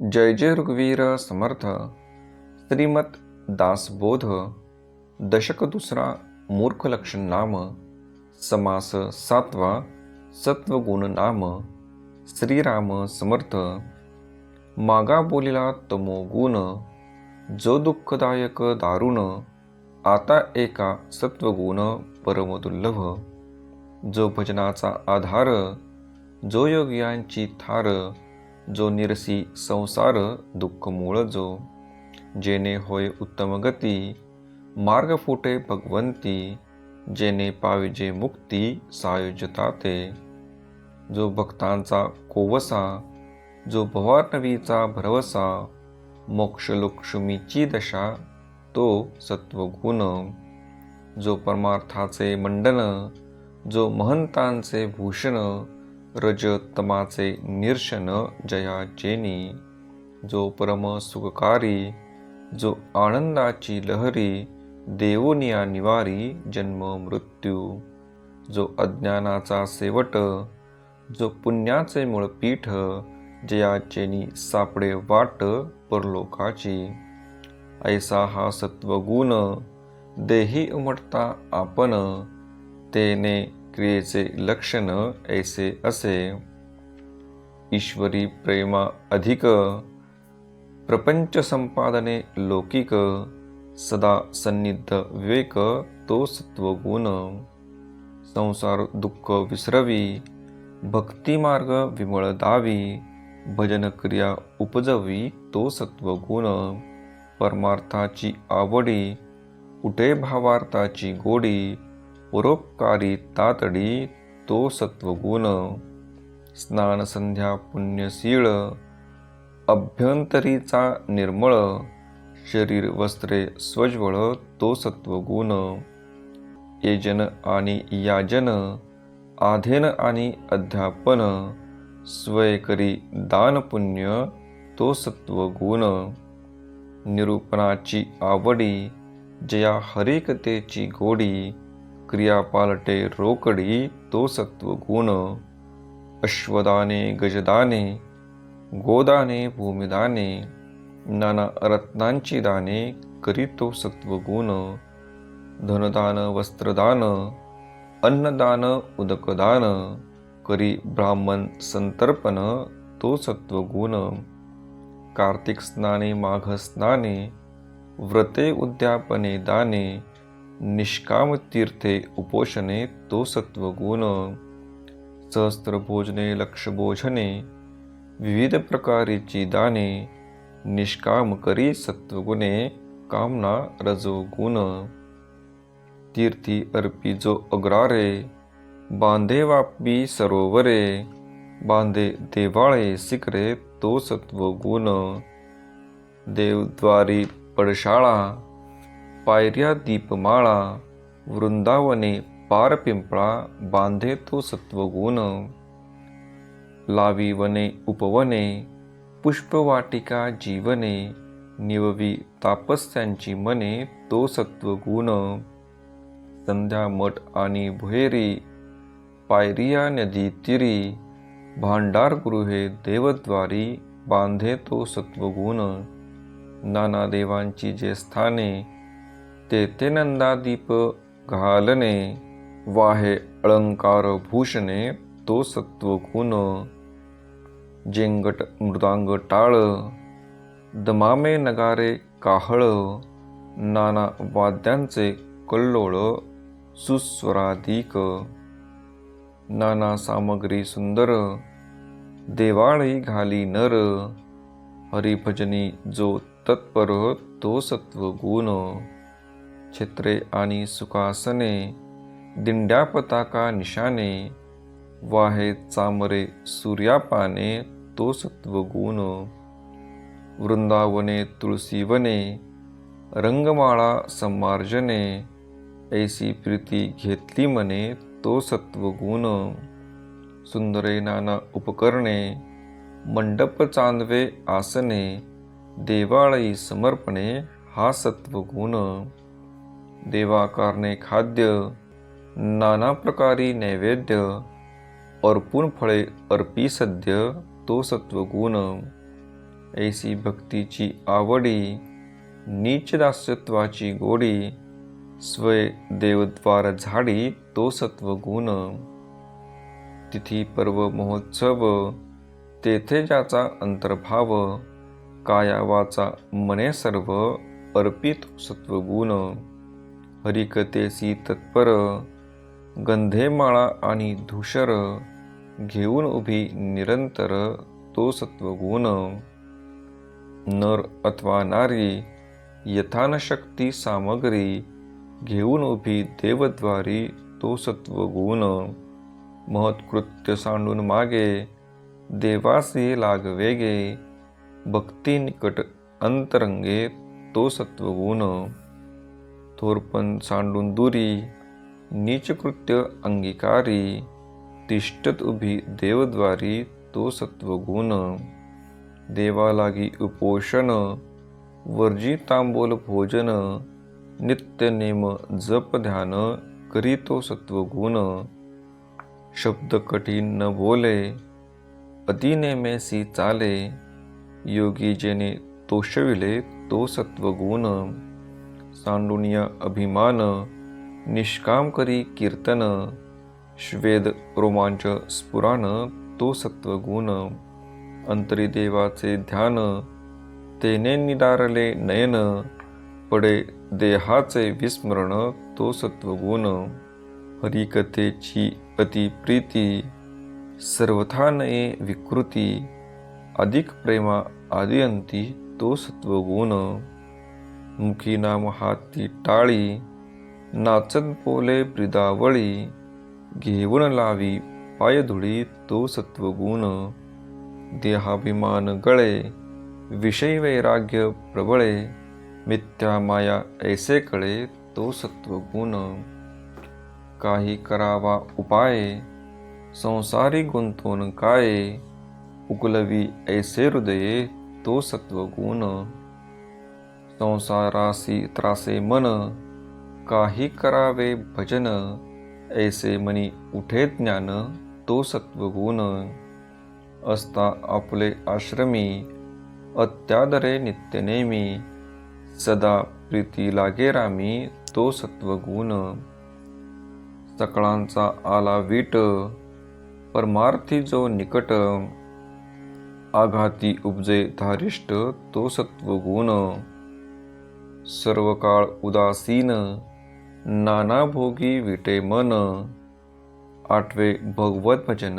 जय जय रघुवीर समर्थ। श्रीमत दासबोध दशक दुसरा मूर्ख लक्षण नाम समास सातवा सत्वगुण नाम श्रीराम समर्थ। मागा बोलिला तमो गुण जो दुःखदायक दारुण आता एका सत्वगुण परमदुर्लभ जो भजनाचा आधार जो योग्यांची थार जो निरसी संसार दुःख मूळ जो जेने होय उत्तम गती मार्ग फुटे भगवंती जेने पाविजे मुक्ती सायुजता ते. जो भक्तांचा कोवसा जो भवानवीचा भरवसा मोक्षलक्ष्मीची दशा तो सत्वगुण. जो परमार्थाचे मंडन जो महंतांचे भूषण रजतमाचे निर्शन जया जेनी जो परम सुखकारी जो आनंदाची लहरी देवनिया निवारी जन्म मृत्यू जो अज्ञानाचा सेवट जो पुण्याचे मूळ पीठ जयाचेनी सापडे वाट परलोकाची. ऐसा हा सत्वगुण देही उमटता आपण तेने क्रियेचे लक्षण ऐसे असे. ईश्वरी प्रेमा अधिक. प्रपंच संपादने लौकिक. सदा सन्निध विवेक तो सत्वगुण. संसार दुःख विसरवी. भक्तिमार्ग विमळ दावी. भजन क्रिया उपजवी तो सत्वगुण. परमार्थाची आवडी उठे भावार्थाची गोडी. परोपकारी तातडी तो सत्वगुण. स्नान संध्या पुण्यशीळ अभ्यंतरीचा निर्मळ. शरीर वस्त्रे स्वज्वळ तो सत्वगुण. येजन आणि याजन. आधेन आणि अध्यापन. स्वयकरी दानपुण्य दान पुण्य तो सत्वगुण. निरूपणाची आवडी. जया हरिकतेची गोडी. क्रिया पालटे रोकडी तो सत्वगुण अश्वदाने गजदाने गोदाने भूमिदाने नाना रत्नांची दाने करी तो सत्वगुण धनदान वस्त्रदान अन्नदान उदकदान करी ब्राह्मण संतर्पण तो सत्वगुण कार्तिक स्नाने माघ स्नाने व्रते उद्यापने दाने निष्काम तीर्थे उपोषणे तो सत्वगुण सहस्त्रभोजने लक्षभोजने विविध प्रकारेची दाने निष्काम करी सत्वगुणे कामना रजो गुण तीर्थी अर्पी जो अग्रारे बांधे वापी सरोवरे बांधे देवाळे सिकरे तो सत्वगुण देवद्वारी पडशाळा पायऱ्या दीपमाळा वृंदावने पार पिंपळा बांधे तो सत्वगुण. लावी वने उपवने पुष्पवाटिका जीवने निववी तापस्यांची मने तो सत्वगुण. संध्या मठ आणि भुहेरी पायरिया नदी तिरी भांडार गृहे देवद्वारी बांधे तो सत्वगुण. नाना देवांची जे स्थाने तेथे नंदादीप घालणे वाहे अलंकार भूषणे तो सत्वगुण जेंगट मृदांग टाळ दमामे नगारे काहळ नाना वाद्यांचे कल्लोळ सुस्वराधिक नाना सामग्री सुंदर देवाळी घाली नर हरिभजनी जो तत्पर तो सत्वगुण छत्रे आणि सुखासने दिंड्या पताका निशाने वाहे चामरे सूर्यापाने तो सत्वगुण. वृंदावने तुळसीवने रंगमाळा संमार्जने ऐसी प्रीती घेतली मने तो सत्वगुण. सुंदरे नाना उपकरणे मंडप चांदवे आसने देवाळी समर्पणे हा सत्वगुण. देवाकारणे खाद्य नाना प्रकारी नैवेद्य अर्पून फळे अर्पी सद्य तो सत्वगुण. ऐसी भक्तीची आवडी नीचदास्यत्वाची गोडी स्वय देवद्वार झाडी तो सत्वगुण. तिथी पर्व महोत्सव तेथे ज्याचा अंतर्भाव कायावाचा मने सर्व अर्पित सत्वगुण. हरिकतेसी तत्पर गंधेमाळा आणि धूषर घेऊन उभी निरंतर तो सत्वगुण. नर अथवा नारी यथानशक्ती सामग्री घेऊन उभी देवद्वारी तो सत्वगुण. महत्कृत्य सांडून मागे देवासी लागवेगे भक्ती निकट अंतरंगे तो सत्वगुण. थोरपण सांडून दुरी नीचकृत्य अंगीकारी तिष्ठत उभी देवद्वारी तो सत्वगुण देवालागी उपोषण वर्जी तांबोल भोजन नित्य नेम जप ध्यान करी तो सत्वगुण शब्द कठीण न बोले अतिनेमेसी चाले योगी जेने तोषविले तो सत्वगुण सांडुनिया अभिमान निष्काम करी कीर्तन श्वेद रोमांच स्फुराण तो सत्वगुण अंतरी देवाचे ध्यान तेने निदारले नयन पडे देहाचे विस्मरण तो सत्वगुण हरिकथेची अतिप्रीती सर्वथा नये विकृती अधिक प्रेमा आदियंती तो सत्वगुण मुखी नाम हाती टाळी नाचत पोले ब्रिदावळी घेऊन लावी पायधुळी तो सत्वगुण. देहाभिमान गळे विषय वैराग्य प्रबळे मिथ्या माया ऐसे कळे तो सत्वगुण. काही करावा उपाय संसारी गुंतवून काय उकलवी ऐसे हृदये तो सत्वगुण. संसारासी त्रासे मन काही करावे भजन ऐसे मनी उठे ज्ञान तो सत्वगुण. असता आपले आश्रमी अत्यादरे नित्यनेमी सदा प्रीती लागे रामी तो सत्वगुण. सकळांचा आला वीट परमार्थी जो निकट आघाती उपजे धारिष्ट तो सत्वगुण. सर्व काळ उदासीन नाना भोगी विटे मन. आठवे भगवत भजन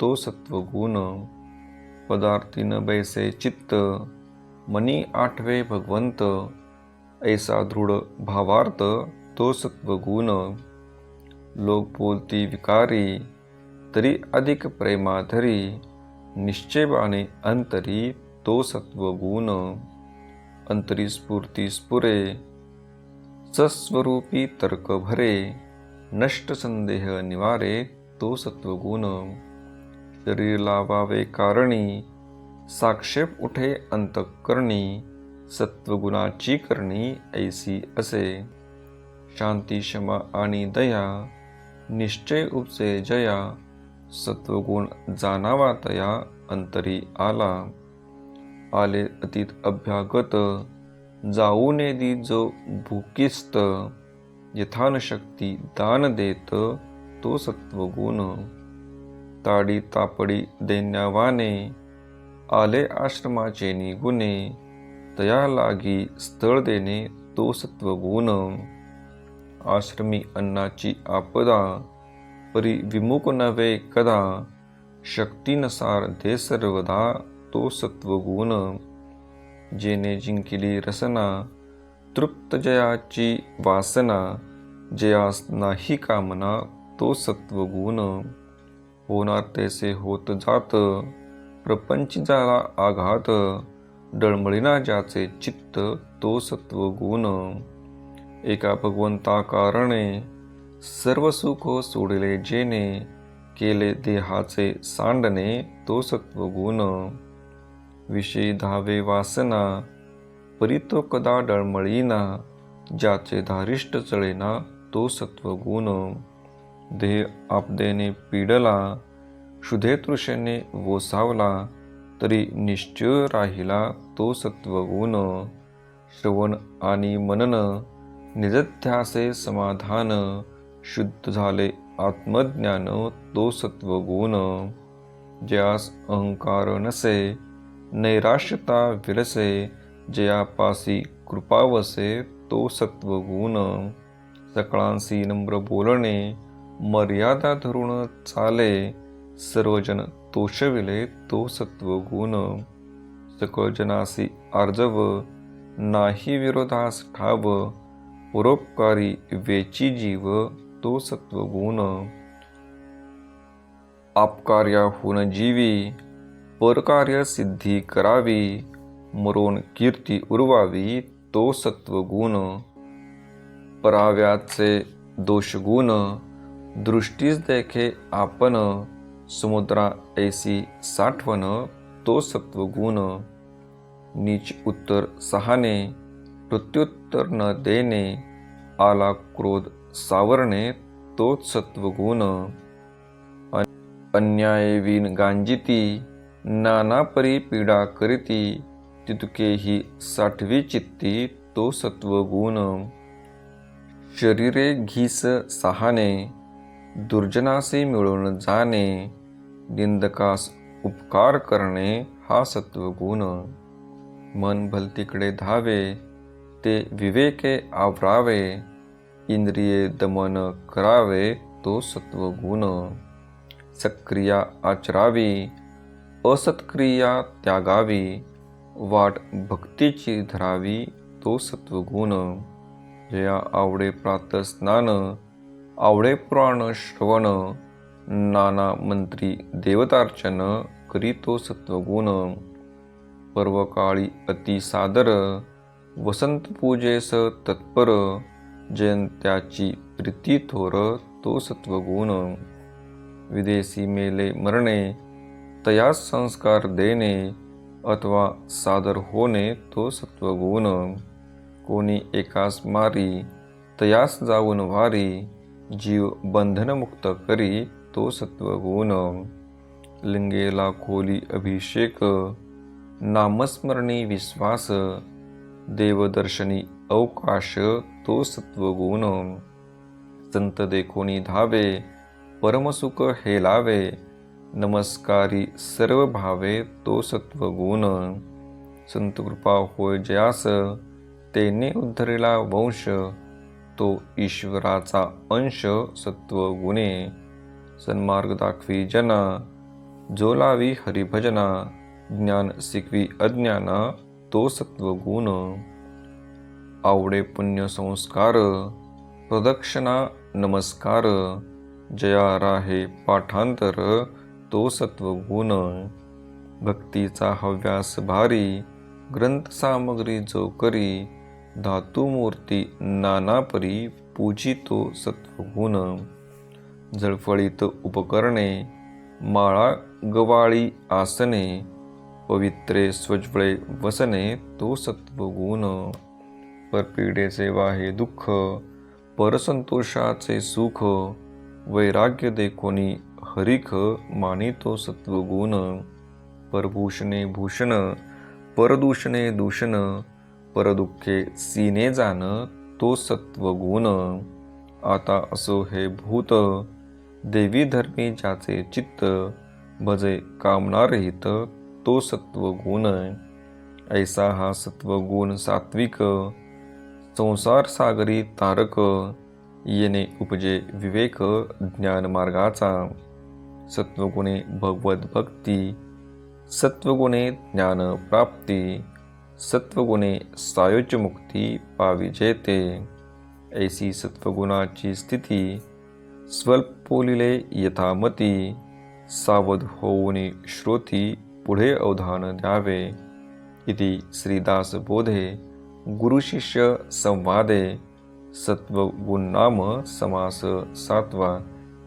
तो सत्वगुण. पदार्थीन बैसे चित्त मनी आठवे भगवंत. ऐसा दृढ भावार्थ तो सत्वगुण. लोक बोलती विकारी तरी अधिक प्रेमाधरी. निश्चयबाने अंतरी तो सत्वगुण. अंतरी स्फूर्ती स्फुरे सस्वरूपी तर्क भरे नष्ट संदेह निवारे तो सत्वगुण. शरीर लावावे कारणी साक्षेप उठे अंतकरणी सत्वगुणाची करणी ऐसी असे. शांती क्षमा आणि दया निश्चय उपसे जया सत्वगुण जाणावा तया अंतरी आला. आले अतीत अभ्यागत जाऊ नेदी जो भूकिस्त यथानशक्ती दान देत तो सत्वगुण. ताडी तापडी देण्यावाने आले आश्रमाचे निगुणे तया लागी स्थळ देणे तो सत्वगुण. आश्रमी अन्नाची आपदा परी विमुख नव्हे कदा शक्तीनुसार दे सर्वदा. तो सत्वगुण जेने जिंकिली रसना तृप्त जयाची वासना जयास नाही कामना तो सत्वगुण. होणार तैसे होत जात प्रपंच झाला आघात डळमळीना ज्याचे चित्त तो सत्वगुण. एका भगवंता कारणे सर्व सुख सोडले जेने केले देहाचे सांडणे तो सत्वगुण. विषयी धावे वासना परितो कदा डळमळीना ज्याचे धारिष्ट चळेना तो सत्वगुण. देह आपदेने पीडला शुधेतृषेने वोसावला तरी निश्चय राहिला तो सत्वगुण. श्रवण आणि मनन निजध्यासे समाधान शुद्ध झाले आत्मज्ञान तो सत्वगुण. ज्यास अहंकार नसे नैराश्यता विरसे जयापासी कृपावसे तो सत्वगुण। सकळांशी नम्र बोलणे मर्यादा धरून चाले सर्वजन तोषविले तो सत्वगुण। सकळजनासी आर्जव नाही विरोधास ठाव परोपकारी वेची जीव तो सत्वगुण। आपकार्याहून जीवी परकार्य सिद्धी करावी मरून कीर्ती उरवावी तो सत्वगुण. पराव्याचे दोषगुण दृष्टीस देखे आपण समुद्रा ऐसी साठवण तो सत्वगुण. नीच उत्तर सहाने प्रत्युत्तर न देणे आला क्रोध सावरणे तोच सत्वगुण. अन्यायवीन गांजिती नाना परी पीडा करीती तितकेही साठवी चित्ती तो सत्वगुण. शरीरे घीस सहाने दुर्जनासे मिळून जाणे निंदकास उपकार करणे हा सत्वगुण. मन भलतीकडे धावे ते विवेके आवरावे इंद्रिये दमन करावे तो सत्वगुण. सक्रिया आचरावी असत्क्रिया त्यागावी वाट भक्तीची धरावी तो सत्वगुण. जया आवडे प्रातस्नान आवडे प्राण श्रवण. नाना मंत्री देवतार्चन करी तो सत्वगुण. पर्वकाळी अति सादर वसंत पूजेस तत्पर. जयंत्याची प्रीती थोर तो सत्वगुण. विदेशी मेले मरणे तयास संस्कार देणे अथवा सादर होणे तो सत्वगुण. कोणी एकास मारी तयास जाऊन वारी जीव बंधनमुक्त करी तो सत्वगुण. लिंगेला खोली अभिषेक नामस्मरणी विश्वास देवदर्शनी अवकाश तो सत्वगुण. संत देखोनी धावे परमसुख हेलावे नमस्कारी सर्व भावे तो सत्वगुण. संत कृपा होय जयास तेने उद्धरिला वंश तो ईश्वराचा अंश सत्वगुणे. सन्मार्ग दाखवी जना जोलावी हरिभजना ज्ञान शिकवी अज्ञाना तो सत्वगुण. आवडे पुण्य संस्कार प्रदक्षिणा नमस्कार. जया राहे पाठांतर तो सत्वगुण भक्तीचा हव्यास भारी ग्रंथ सामग्री जो करी धातुमूर्ती नानापरी पूजितो सत्वगुण जळफळीत उपकरणे माळा गवाळी आसने पवित्रे स्वज्वळे वसने तो सत्वगुण परपीडेचे वाहे दुःख परसंतोषाचे सुख वैराग्य देखोनी हरिख मानितो सत्वगुण परभूषणे भूषण परदूषणे दूषण परदुःखे सीने जाण तो सत्वगुण. आता असो हे भूत देवी धर्मी ज्याचे चित्त भजे कामनारहित तो सत्वगुण. ऐसा हा सत्वगुण सात्विक संसार सागरी तारक येणे उपजे विवेक ज्ञान मार्गाचा सत्वगुणे भगवत भक्ती सत्वगुणे ज्ञान प्राप्ती सत्वगुणे सायुज्य मुक्ती ऐसी सत्वगुणाची स्थिती स्वल्पोलिले यथामती सावध होऊन श्रोती पुढे अवधान द्यावे। इति श्रीदास बोधे गुरुशिष्य संवादे सत्वगुण नाम समास सातवा।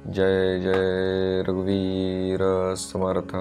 जय जय रघुवीर समर्थ।